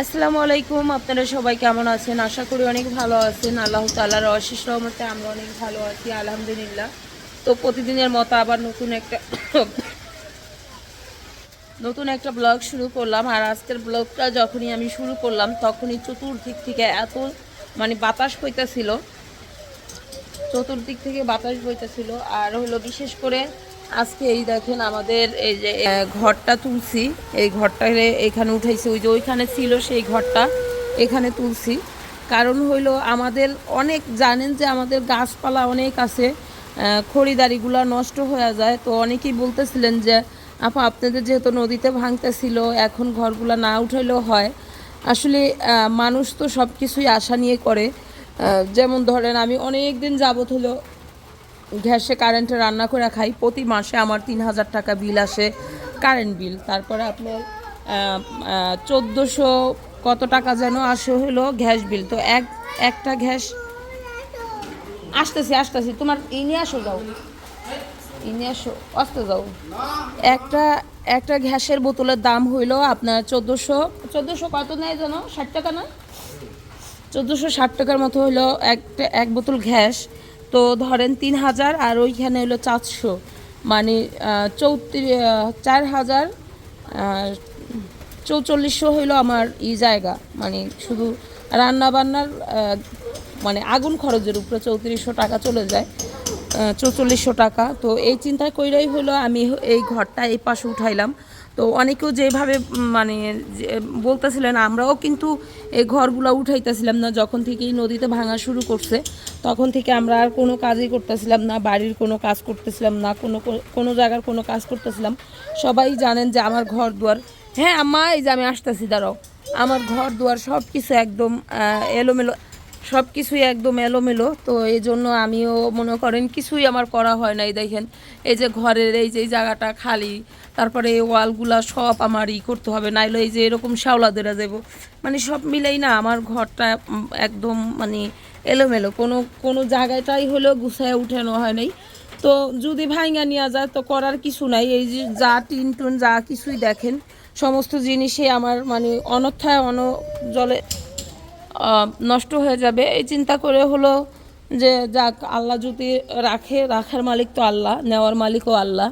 আসসালামু আলাইকুম, আপনারা সবাই কেমন আছেন? আশা করি অনেক ভালো আছেন। আল্লাহ তাল্লাহর অশেষ রহমতে আমরা অনেক ভালো আছি, আলহামদুলিল্লাহ। তো প্রতিদিনের মতো আবার নতুন একটা নতুন একটা ব্লগ শুরু করলাম। আর আজকের ব্লগটা যখনই আমি শুরু করলাম, তখনই চতুর্দিক থেকে এত মানে বাতাস হইতেছিল চতুর্দিক থেকে বাতাস বইতেছিল। আর হলো বিশেষ করে আজকে এই দেখেন আমাদের এই যে ঘরটা তুলছি। এই ঘরটা এখানে উঠাইছি, ওই যে ওইখানে ছিল সেই ঘরটা এখানে তুলছি। কারণ হইল আমাদের অনেক, জানেন যে আমাদের গাছপালা অনেক আছে খড়িদারিগুলো নষ্ট হয়ে যায়। তো অনেকেই বলতেছিলেন যে, আপা, আপনাদের যেহেতু নদীতে ভাঙতেছিল, এখন ঘরগুলো না উঠাইলেও হয়। আসলে মানুষ তো সব কিছুই আশা নিয়ে করে। যেমন ধরেন আমি অনেক দিন যাবত হলো গ্যাসে কারেন্টে রান্না করে খাই। প্রতি মাসে আমার তিন হাজার টাকা বিল আসে কারেন্ট বিল তারপরে আপনার চোদ্দোশো কত টাকা যেন আসে হলো গ্যাস বিল তো এক, একটা গ্যাস আসতেছি আসতেছি। তোমার ই নিয়ে আসো যাও। ই নিয়ে আসো, আসতে যাও। একটা একটা গ্যাসের বোতলের দাম হইল আপনার চোদ্দোশো চোদ্দোশো কত নেয় যেন? ষাট টাকা না? চোদ্দোশো ষাট টাকার মতো হলো একটা, এক বোতল গ্যাস। তো ধরেন তিন হাজার আর ওইখানে হলো চারশো। মানে চৌত্রিশ চার হাজার চৌচল্লিশশো হইল আমার ই জায়গা। মানে শুধু রান্না বান্নার মানে আগুন খরচের উপরে চৌত্রিশশো টাকা চলে যায় চৌচল্লিশশো টাকা। তো এই চিন্তা কইরাই হলো আমি এই ঘরটা এই পাশে উঠাইলাম। তো অনেকেও যেভাবে মানে বলতেছিলেন, আমরাও কিন্তু এই ঘরগুলো উঠাইতেছিলাম না। যখন থেকেই নদীতে ভাঙা শুরু করছে, তখন থেকে আমরা আর কোনো কাজই করতেছিলাম না, বাড়ির কোনো কাজ করতেছিলাম না, কোনো কোনো জায়গার কোনো কাজ করতেছিলাম। সবাই জানেন যে আমার ঘর দুয়ার হ্যাঁ আম্মা, এই যে আমি আসতেছি, দাঁড়াও। আমার ঘর দুয়ার সব কিছু একদম এলোমেলো সব কিছুই একদম এলোমেলো। তো এই জন্য আমিও মনে করেন কিছুই আমার করা হয় নাই, দেখেন। এই যে ঘরের এই যে জায়গাটা খালি, তারপরে এই ওয়ালগুলা সব আমার ই করতে হবে, নাইলে এই যে এরকম শাওলা দেরা যাব। মানে সব মিলেই না আমার ঘরটা একদম মানে এলোমেলো। কোনো কোনো জায়গাটাই হলেও গুছায় উঠানো হয় নাই। তো যদি ভাঙা নেওয়া যায়, তো করার কিছু নাই। এই যে যা টিন টুন যা কিছুই দেখেন, সমস্ত জিনিসে আমার মানে অনর্থায় অন জলে নষ্ট হয়ে যাবে। এই চিন্তা করে হলো যে, যাক, আল্লাহ যদি রাখে, রাখার মালিক তো আল্লাহ, নেওয়ার মালিকও আল্লাহ।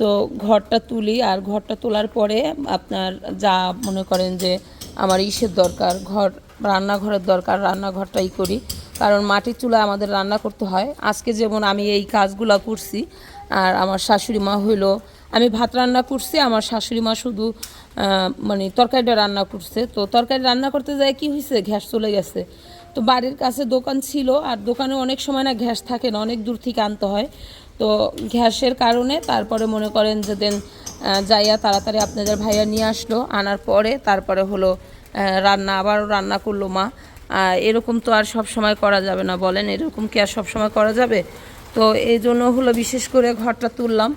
তো ঘরটা তুলি, আর ঘরটা তোলার পরে আপনার যা মনে করেন যে, আমার ইসের দরকার, ঘর, রান্নাঘরের দরকার, রান্নাঘরটাই করি। কারণ মাটির চুলা আমাদের রান্না করতে হয়। আজকে যেমন আমি এই কাজগুলো করছি, আর আমার শাশুড়ি মা হইল আমি ভাত রান্না করছি, আমার শাশুড়ি মা শুধু মানে তরকারিটা রান্না করছে। তো তরকারি রান্না করতে যায় কি হয়েছে গ্যাস চলে গেছে। তো বাড়ির কাছে দোকান ছিল, আর দোকানে অনেক সময় না গ্যাস থাকে না, অনেক দূর থেকে আনতে হয়। তো গ্যাসের কারণে তারপরে মনে করেন যে দেন যাইয়া তাড়াতাড়ি আপনাদের ভাইয়া নিয়ে আসলো। আনার পরে তারপরে হলো রান্না, আবারও রান্না করল মা। এরকম তো আর সব সময় করা যাবে না, বলেন। এরকম কি আর সব সময় করা যাবে? তো এই জন্য হলো বিশেষ করে ঘরটা তুললাম।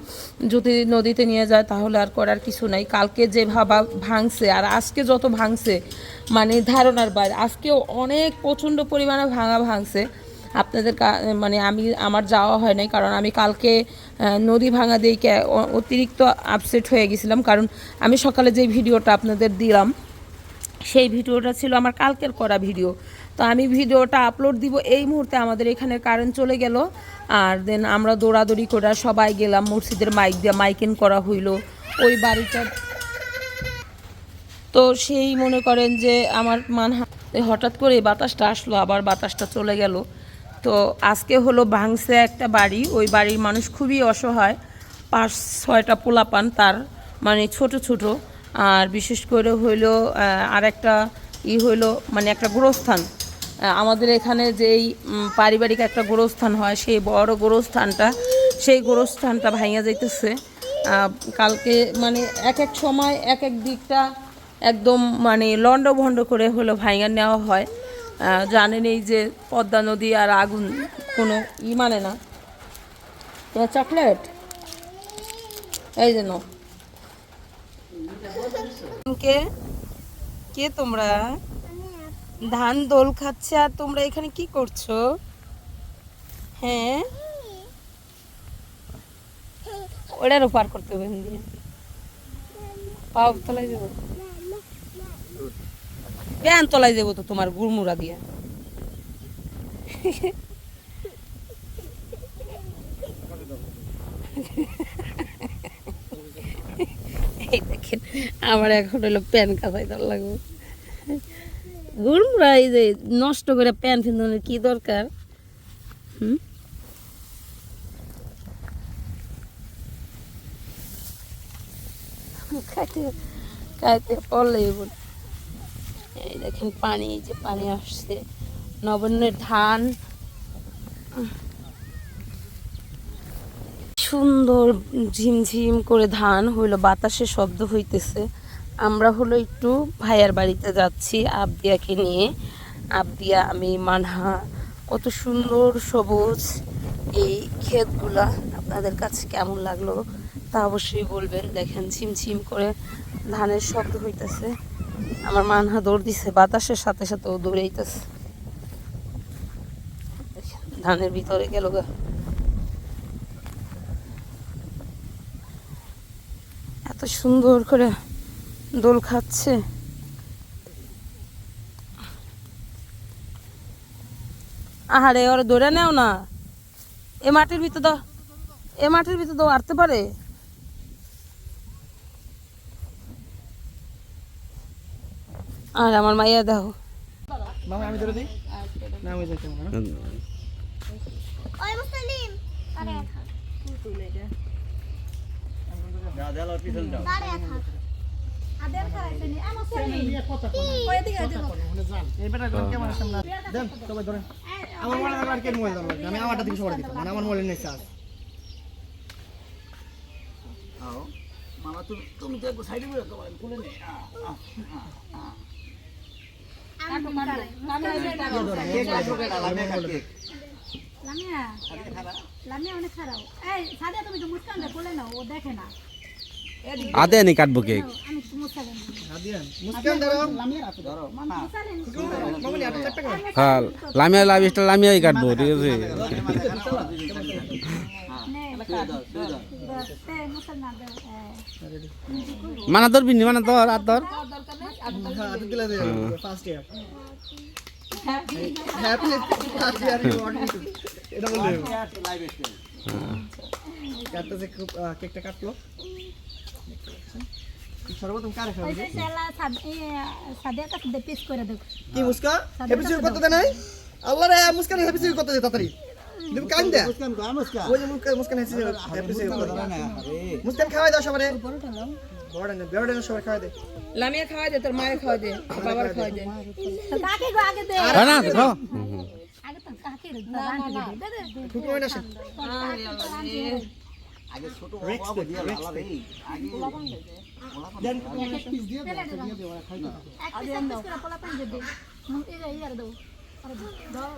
যদি নদীতে নিয়ে যায় তাহলে আর করার কিছু নাই। কালকে যে ভাবা ভাঙছে আর আজকে যত ভাঙছে মানে ধারণার বাইরে। আজকেও অনেক প্রচণ্ড পরিমাণে ভাঙা ভাঙছে। আপনাদের মানে আমি, আমার যাওয়া হয় নাই কারণ আমি কালকে নদী ভাঙা দিকে অতিরিক্ত আপসেট হয়ে গেছিলাম। কারণ আমি সকালে যে ভিডিওটা আপনাদের দিলাম, সেই ভিডিওটা ছিল আমার কালকের করা ভিডিও। তো আমি ভিডিওটা আপলোড দিব। এই মুহূর্তে আমাদের এখানে কারেন্ট চলে গেল। আর দেন আমরা দৌড়াদৌড়ি করে সবাই গেলাম, মসজিদের মাইক দিয়ে মাইকিং করা হইল। ওই বাড়িটা তো সেই মনে করেন যে আমার মান হঠাৎ করে বাতাসটা আসলো, আবার বাতাসটা চলে গেল। তো আজকে হলো ভাঙছে একটা বাড়ি। ওই বাড়ির মানুষ খুবই অসহায়। পাঁচ, ছয়টা পোলাপান তার মানে ছোট ছোট। আর বিশেষ করে হইল আর একটা ই হইল মানে একটা গোরস্থান। আমাদের এখানে যেই পারিবারিক একটা গোরস্থান হয়, সেই বড় গোরস্থানটা, সেই গোরস্থানটা ভাঙা যাইতেছে। কালকে মানে এক এক সময় এক এক দিকটা একদম মানে লন্ড ভন্ড করে হলো ভাঙা নেওয়া হয়। জানেন এই যে পদ্মা নদী আর আগুন, কোনো ই মানে না। তোমার চকলেট? এই যে নাও। কে? কে তোমরা? ধান দোল খাচ্ছে, আর তোমরা এখানে কি করছ? হ্যাঁ? ওটারও পার করতে হবে পাও, তলায় যাব। প্যান তলায় দেবো তো তোমার গুড়মুড়া দিয়ে। এই দেখেন, আমার এখন হলো প্যান কাঁচাই দেওয়ার লাগবে। গুড়মুড়া এই যে নষ্ট করে প্যান ফিন্দানোর কি দরকার? হুম? এই দেখেন পানি যে পানি আসছে। নবান্নের ধান। সুন্দর ঝিমঝিম করে ধান হইল বাতাসে শব্দ হইতেছে। আমরা হলো একটু ভাইয়ার বাড়িতে যাচ্ছি আবদিয়াকে নিয়ে। আবদিয়া, আমি, মানহা, কত সুন্দর সবুজ এই ক্ষেতগুলা। আপনাদের কাছে কেমন লাগল তা অবশ্যই বলবেন। দেখেন, ঝিমঝিম করে ধানের শব্দ হইতেছে। আমার মানহা দৌড় দিছে, বাতাসের সাথে সাথে ও দৌড়াইতেছে ধানের ভিতরে গেল গা। এত সুন্দর করে দোল খাচ্ছে। আহারে ওরা ধরে নেও না। এ মাটির ভিতর দাও। এ মাটির ভিতর দাও আরতে পারে। আর আমার মাইয়া দেখো। মামা আমি ধরে দিই? না আমি যাইতে না। ওই মুসলিম আরে বারে থাক। আদের খাইছে নি আমার আমরা? আর কে মোবাইল আমি আমারটা দিকে দিতাম মানে আমার মোবাইল নেই চার্জ তুমি তো না। আদে নি কাটবো কেক। হ্যাঁ লামিয়া লাভ স্টার লামিয়াই কাটবো ঠিক আছে মানা ধরবি নি মানা ধর আর ধর হ্যাঁ খুব কেকটা কাটলো সর্বপ্রথম কারে খাবে? ওই যে সাদিয়া কাছে দে পিস করে দেখ কি মুস্কা? হ্যাপি সিউ করতে দে নাই? আল্লাহ রে মুস্কান হ্যাপি সিউ করতে দে তাড়াতাড়ি। তুমি কান দে। মুস্কান গো মুস্কান? ওই যে মুস্কান মুস্কান হ্যাপি সিউ করতে দে মুস্কান খাওয়াই দাও সবারে। বড় না বড় না সবাই খাওয়াই দে। লামিয়া খাওয়া দে তোর মায়ের খাওয়া দে বাবার খাওয়া দে। কাকে গো আগে দে? হ্যাঁ না ধর আগে তো কাকে দে দে দে। দে খুব মনে আসে এক পিস আরে দাও।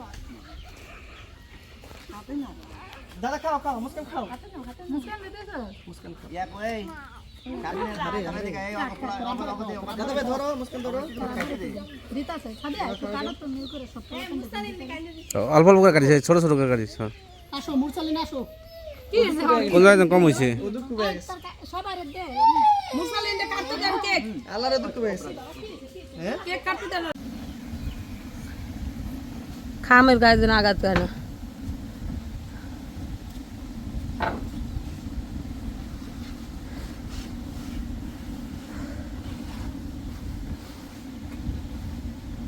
দাদা খাও খাও মুস্কান খাও। মুস্কান অল্প অল্প করে কাটিস ছোট ছোট করে কাটিস হ্যাঁ। আসো মুরসালিন আসো। কোন জায়গায় কম হয়েছে দেন হ্যাঁ? কেক কাটতে দেন। খামের গায়ে যেন আঘাত হয় না।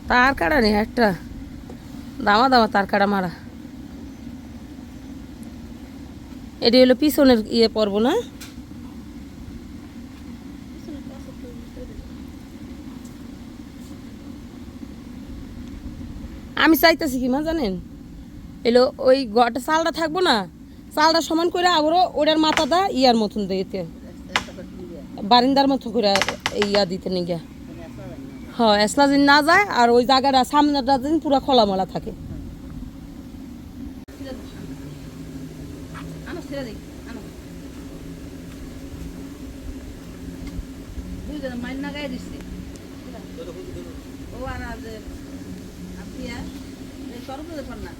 তার কাটা নেই একটা। দামা দামা তার কাটা মারা। এটি হলো পিছনের ইয়ে পর্ব না? আমি চাইতেছি কি মা, জানেন? এলো ওই গটা চালটা থাকব না, চালটা সমান করে আবারও ওটার মাথাটা ইয়ার মতন দিতে। বারিন্দার মতো করে ইয়া দিতে নিগে হ্যাঁ এসলা দিন না যায় আর ওই জায়গাটা সামনেটা দিন পুরো খোলামেলা থাকে। ঢুকাই দিচ্ছি ও আর আজ আপনি আর? সরব দেখুন না।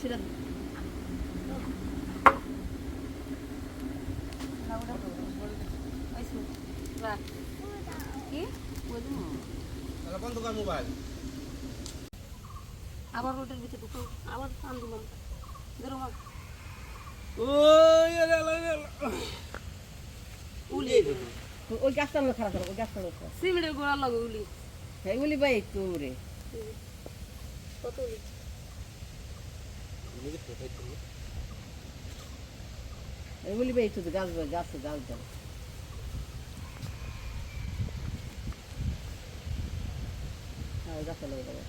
সেটা আবার ওটার ভিতরে ঢুকো উলি। ওই গাছটা লোক খারাপ ওই গাছটা সিমেন্টের গোড়া লাগে উলি। এগুলি ভাই একটু রে কত উলি? এগুলি ভাই গাছ ভাই গাছ গাছ দাও হ্যাঁ গাছ লেগে দেবো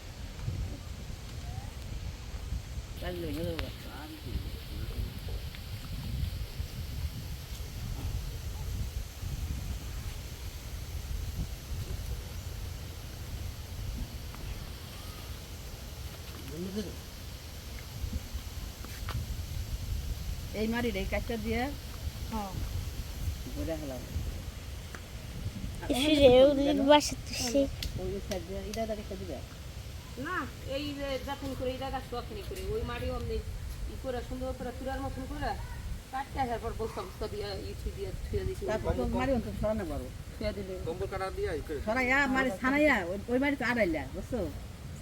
এই মারি রে কাটটা দিয়ে? হ্যাঁ। ঘুরে হেলাম ওই সাইড দিয়ে এটা এটা একটা দিবে। না এই যে যখন করে এটা গাছ তখনই করে। ওই মাটি অমনি ই করে সুন্দর করে তুরার মতন করে কাটতে আসার পর বস্তা বস্তা দিয়ে ইটি দিয়ে ছুঁয়ে দিছি। তারপর তো মারি অন্তত সরানো পারো। ছুঁয়ে দিলে। সরাইয়া মারি ছানাইয়া ওই- ওই মারি তো আড়াইলা বুঝছ?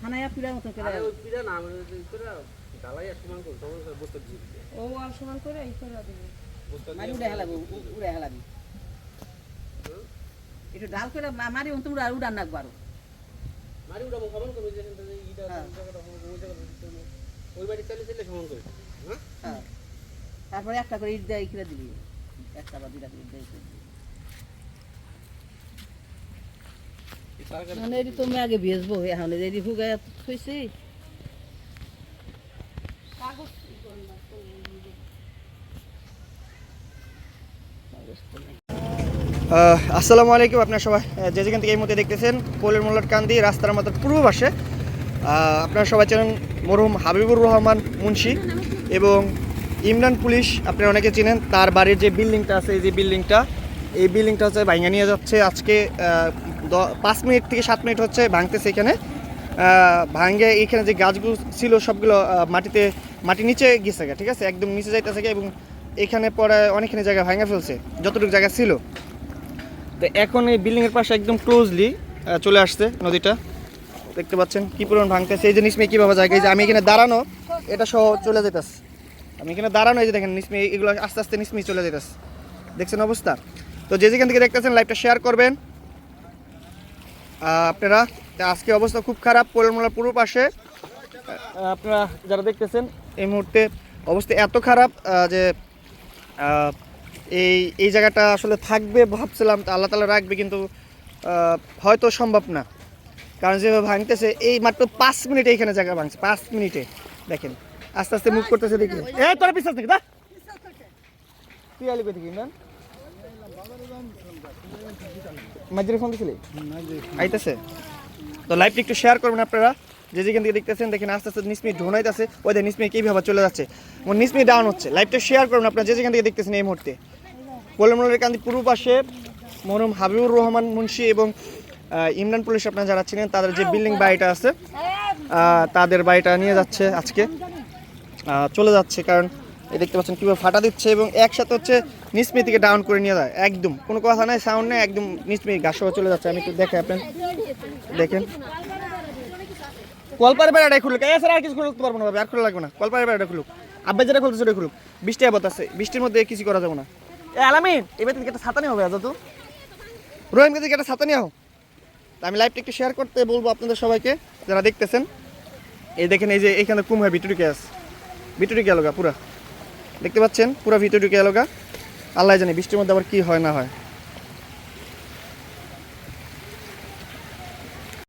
ছানাইয়া পিড়ার মতো করে। ও আর সমান করে এই করে দিবে। মারি উড়ে হেলাবো উড়ে হেলাবি একটু ডাল করে মারি উড়া উড়ান নাক বারো হ্যাঁ। তারপরে একটা করে ইট দেয় কিনে দিবি একটা বা দুটা করে ইট দেয় মানে এটি তুমি আগে ভেজবো এখন এটি থইছি। কাগজ আহ, আসসালামু আলাইকুম আপনার সবাই। যে যেখান থেকে এই মুহূর্তে দেখতেছেন পোলের মোল্লার কান্দি, রাস্তার মাথার পূর্ব পাশে। আপনারা সবাই চেনেন মরহুম হাবিবুর রহমান মুন্সি এবং ইমরান পুলিশ, আপনারা অনেকে চিনেন, তার বাড়ির যে বিল্ডিংটা আছে, এই যে বিল্ডিংটা, এই বিল্ডিংটা হচ্ছে ভাঙা নিয়ে যাচ্ছে। আজকে পাঁচ মিনিট থেকে সাত মিনিট হচ্ছে ভাঙতেছে এখানে। ভাঙ্গে এখানে যে গাছগুলো ছিল, সবগুলো মাটিতে, মাটি নিচে গেছে ঠিক আছে? একদম নিচে যাইতেছে এবং এখানে পরে অনেকখানি জায়গা ভাঙা ফেলছে, যতটুকু জায়গা ছিল। তো এখন এই বিল্ডিংয়ের পাশে একদম ক্লোজলি চলে আসছে নদীটা। দেখতে পাচ্ছেন কি পরিমাণ ভাঙতেছে। এই যে নিসমে কীভাবে জায়গায় যে আমি এখানে দাঁড়ানো, এটা সহ চলে যেতেছে আমি এখানে দাঁড়ানো, এই যে দেখেন নিসমে এগুলো আস্তে আস্তে নিসমে চলে যেতেছে দেখছেন অবস্থা? তো যে যেখান থেকে দেখতেছেন লাইভটা শেয়ার করবেন। আপনারা আজকে অবস্থা খুব খারাপ। পোলমোলার পুরো পাশে আপনারা যারা দেখতেছেন, এই মুহূর্তে অবস্থা এত খারাপ যে এই এই জায়গাটা আসলে থাকবে ভাবছিলাম তো আল্লাহ তালা রাখবে কিন্তু আহ, হয়তো সম্ভব না। কারণ যেভাবে ভাঙতেছে এই মাত্র পাঁচ মিনিটে এখানে জায়গা ভাঙছে পাঁচ মিনিটে। দেখেন আস্তে আস্তে মুভ করতেছে দেখি। এ তোরা পিছাস থেকে দা কই মাঝিরে ফোন দিছিলি? আইতেছে? তো লাইভটা একটু শেয়ার করবেন আপনারা। যে যেখান থেকে দেখতেছেন, দেখেন আস্তে আস্তে নিসমি ঢোনাইতেছে ওই দেখেন নিসমি কীভাবে চলে যাচ্ছে। ওর নিসমি ডাউন হচ্ছে। লাইভটা শেয়ার করুন আপনারা, যে যেখান থেকে দেখতেছেন এই মুহূর্তে। কোলমলের কান্দি পূর্ব পাশে মরহুম হাবিবুর রহমান মুন্সি এবং ইমরান পুলিশ আপনারা যারা ছিলেন, তাদের যে বিল্ডিং বাড়িটা আছে তাদের বাড়িটা নিয়ে যাচ্ছে আজকে। চলে যাচ্ছে কারণ এই দেখতে পাচ্ছেন কীভাবে ফাটা দিচ্ছে এবং একসাথে হচ্ছে নিসমি থেকে ডাউন করে নিয়ে যায়। একদম, কোনো কথা নাই সাউন্ড নেই, একদম নিসমি হয়ে চলে যাচ্ছে। আমি একটু দেখে আপনার দেখেন। কলপারের বেড়াটা খুলুক। এ স্যার আর কিছু খুলতে পারব না আর খোলা লাগবে না। কলপারে বেড়াটা খুলুক। আব্বা যেটা খুলতেছে ওটা খুলুক। বৃষ্টি আবাদ আছে। বৃষ্টির মধ্যে কিছু করা যাবে না। এ আলামিন এবার থেকে একটা ছাতা নিয়ে হবে আজ তো রহিম থেকে একটা ছাতা নিয়ে হোক আমি লাইভটা একটু শেয়ার করতে বলব আপনাদের সবাইকে, যারা দেখতেছেন। এই দেখেন, এই যে এখানে কুমহা ভিটুরিকে আছে। ভিটুরিকে এলোগা পুরা। দেখতে পাচ্ছেন? পুরা ভিটুরিকে এলোগা আল্লাহ জানি বৃষ্টির মধ্যে আবার কি হয়, না হয়।